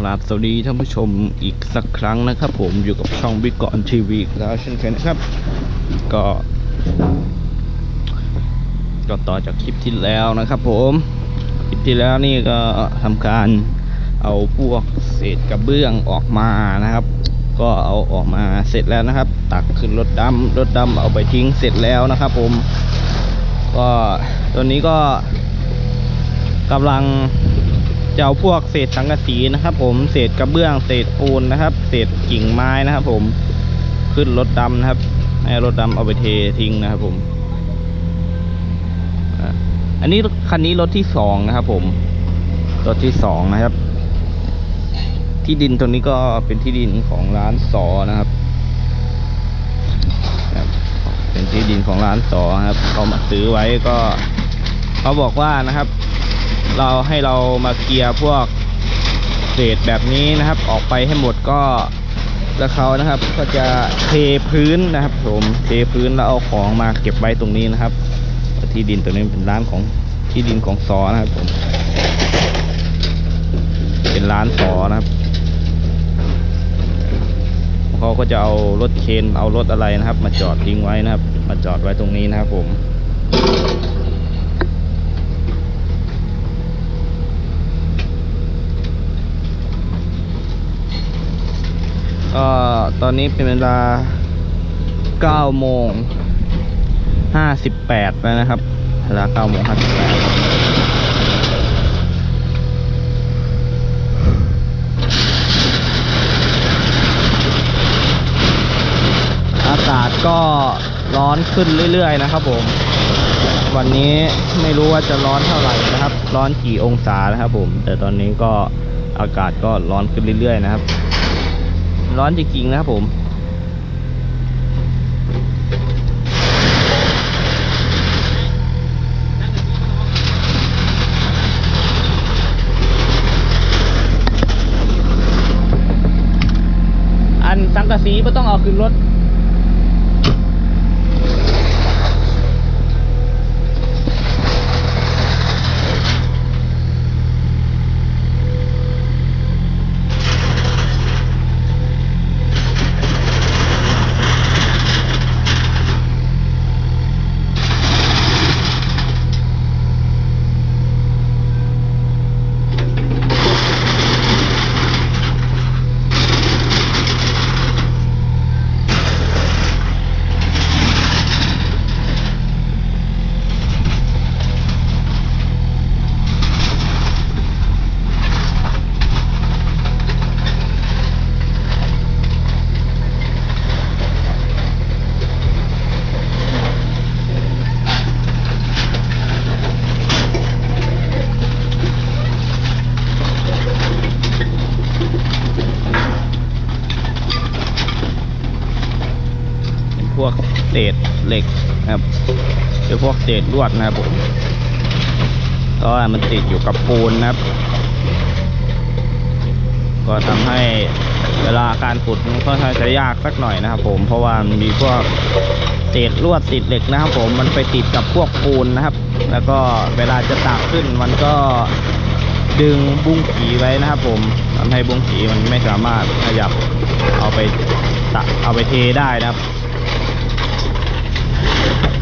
กราบสวัสดีท่านผู้ชมอีกสักครั้งนะครับ ผมอยู่กับช่องบิ๊กกอนทีวีแล้วเช่นเคยนะครับ ก็ ก็ต่อจากคลิปที่แล้วนะครับ ผมคลิปที่แล้วนี่ก็ทำการเอาพวกเศษกระเบื้องออกมานะครับ ก็เอาออกมาเสร็จแล้วนะครับ ตักขึ้นรถดำรถดำเอาไปทิ้งเสร็จแล้วนะครับ ผม ก็ตัวนี้ก็กำลัง จะเอาพวกเศษสังกะสีนะครับ ผมเศษกระเบื้องเศษปูนนะครับ เศษกิ่งไม้นะครับ ผมขึ้นรถดำนะครับ ให้รถดำเอาไปเททิ้งนะครับ ผมอันนี้คันนี้รถที่สองนะครับ ผมรถที่สองนะครับ ที่ดินตรงนี้ก็เป็นที่ดินของร้านสอนะครับครับเป็นที่ดินของร้านสอครับเขามาซื้อไว้ก็ เขาบอกว่านะครับ เราให้เรามาเคลียร์พวกเศษแบบนี้นะครับ ออกไปให้หมดก็แล้วเขานะครับก็จะเทพื้นนะครับผมเทพื้นแล้วเอาของมาเก็บไว้ตรงนี้นะครับ ที่ดินตรงนี้เป็นร้านของที่ดินของสอนะครับผมเป็นร้านสอนะครับเขาก็จะเอารถเคนเอารถอะไรนะครับ มาจอดทิ้งไว้นะครับ มาจอดไว้ตรงนี้นะครับผม ก็ตอนนี้เป็นเวลา9โมง58แล้วนะครับเวลา9โมง58 อากาศก็ร้อนขึ้นเรื่อยๆนะครับผม วันนี้ไม่รู้ว่าจะร้อนเท่าไหร่นะครับ ร้อนกี่องศานะครับผม แต่ตอนนี้ก็อากาศก็ร้อนขึ้นเรื่อยๆนะครับ ร้อนจริงๆนะครับผม อันสังกะสีไม่ต้องเอาขึ้นรถ เป็นพวกเศษ เหล็กนะครับเป็นพวกเศษลวดนะครับผมก็มันติดอยู่กับปูนนะครับ ก็ทำให้เวลาการขุดมันค่อนข้างจะยากสักหน่อยนะครับ ผมเพราะว่ามันมีพวกเศษลวดติดเหล็กนะครับ ผมมันไปติดกับพวกปูนนะครับ แล้วก็เวลาจะตักขึ้นมันก็ดึงบุ้งขีไว้นะครับ ผมทำให้บุ้งขีมันไม่สามารถขยับเอาไปตักเอาไปเทได้นะครับ Thank you.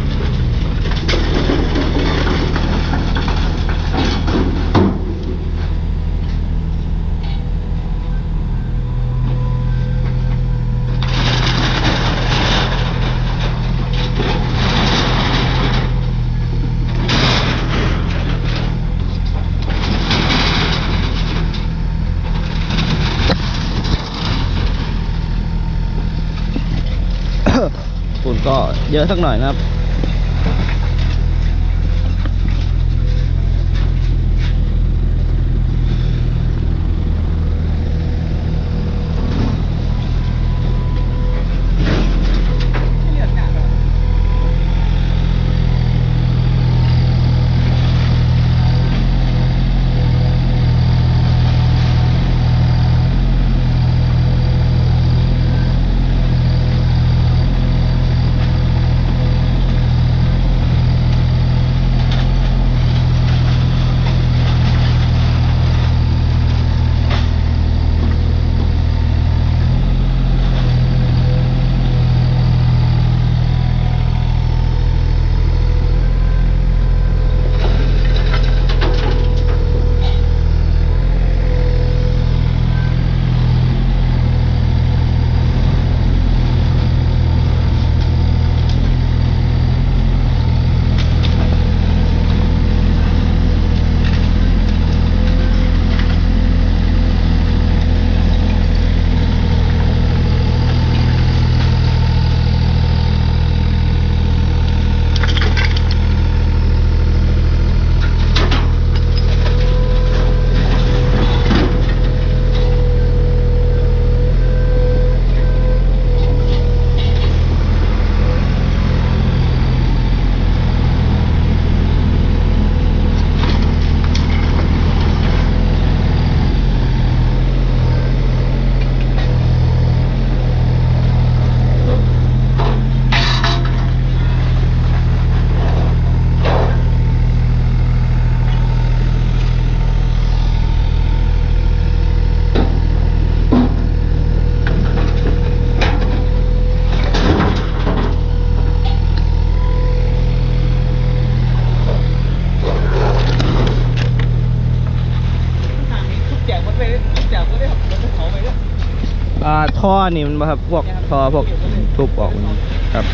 เยอะสักหน่อยนะครับ ท่อนี่มันบ่ครับพวกท่อพวกทุบออกครับ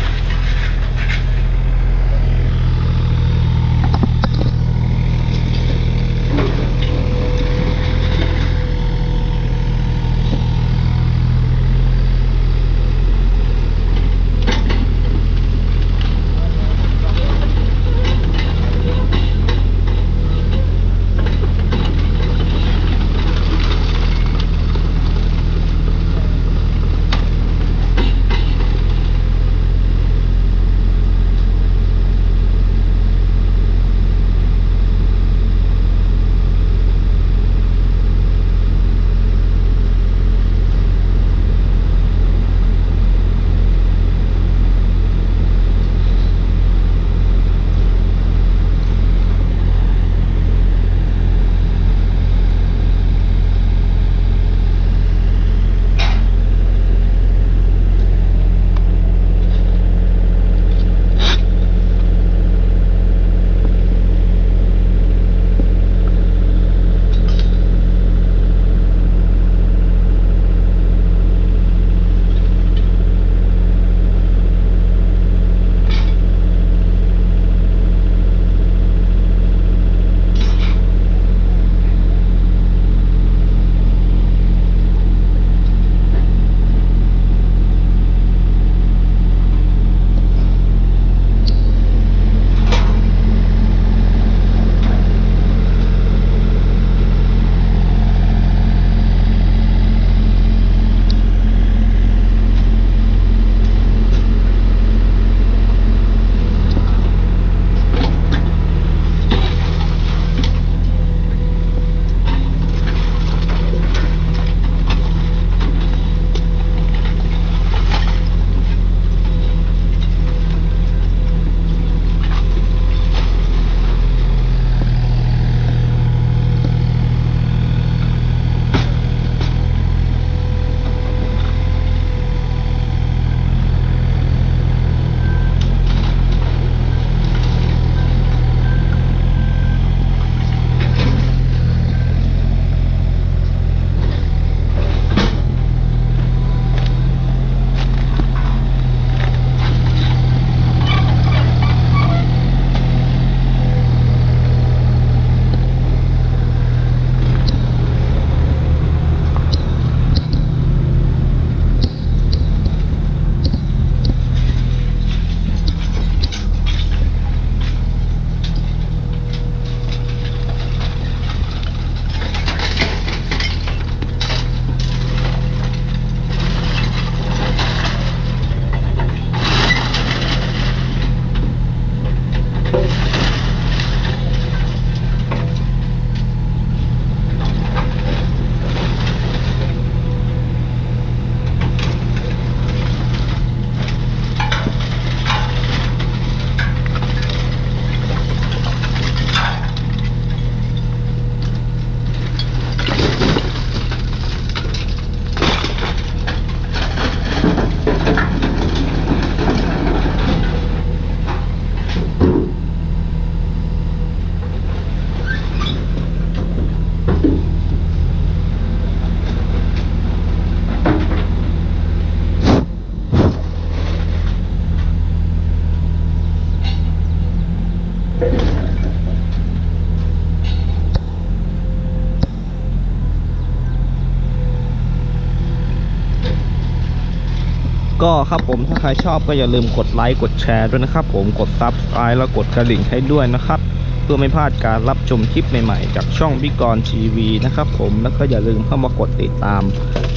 ก็ครับผมถ้าใครชอบก็อย่าลืมกดไลค์กดแชร์ด้วยนะครับผมกด Subscribe แล้วกดกระดิ่งให้ด้วยนะครับ เพื่อไม่พลาดการรับชมคลิปใหม่ๆ จากช่องบิกรทีวีนะครับผมแล้วก็อย่าลืมเข้ามากดติดตาม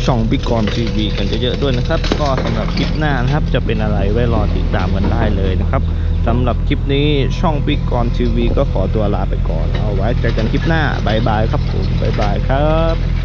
ช่องบิกรทีวีกันเยอะๆด้วยนะครับ ก็สำหรับคลิปหน้านะครับจะเป็นอะไรไว้รอติดตามกันได้เลยนะครับสำหรับคลิปนี้ช่องบิกรทีวีก็ขอตัวลาไปก่อนเอาไว้เจอกันคลิปหน้าบายบายครับผมบายบายครับ